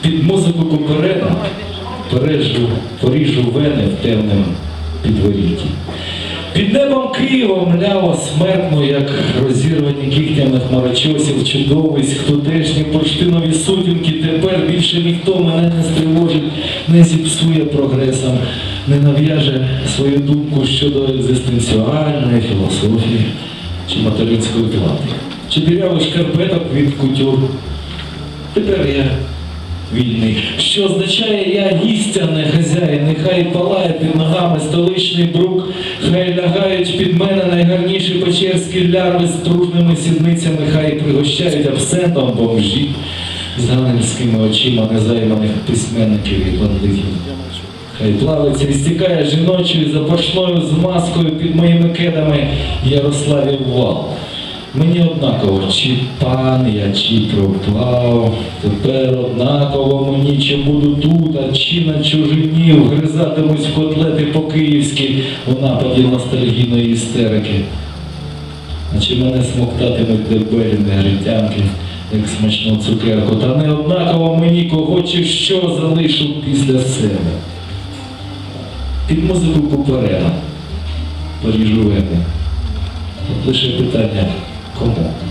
Під музику Куперена пережу, поріжу вени в темному підворітті. Під небом Києва мляво смертно, як розірвані кігтями хмарочосів, чудовиськ, тутешні бурштинові сутінки, тепер більше ніхто мене не стривожить, не зіпсує прогресом, не нав'яже свою думку щодо екзистенціальної філософії чи материнської плати, чи дірявих шкарпеток від кутюр. Тепер я вільний. Що означає я гістя, не хазяїн, нехай палає під ногами столичний брук, хай лягають під мене найгарніші печерські лярви з тружними сідницями, хай пригощають абсентом бомжі з ангельськими очима незайманих письменників і бандитів. Хай плавиться і стікає жіночою запашною змазкою під моїми кедами Ярославів вал. Мені однаково, чи пан я, чи проплав. Тепер однаково мені, чи буду тут, а чи на чужині вгризатимусь в котлети по-київськи у нападі ностальгійної істерики. А чи мене смоктатимуть дебелі негритянки, як смачну цукерку, та не однаково мені кого чи що залишу після себе. Під музику Куперена поріжу вени. От лише питання 그 런.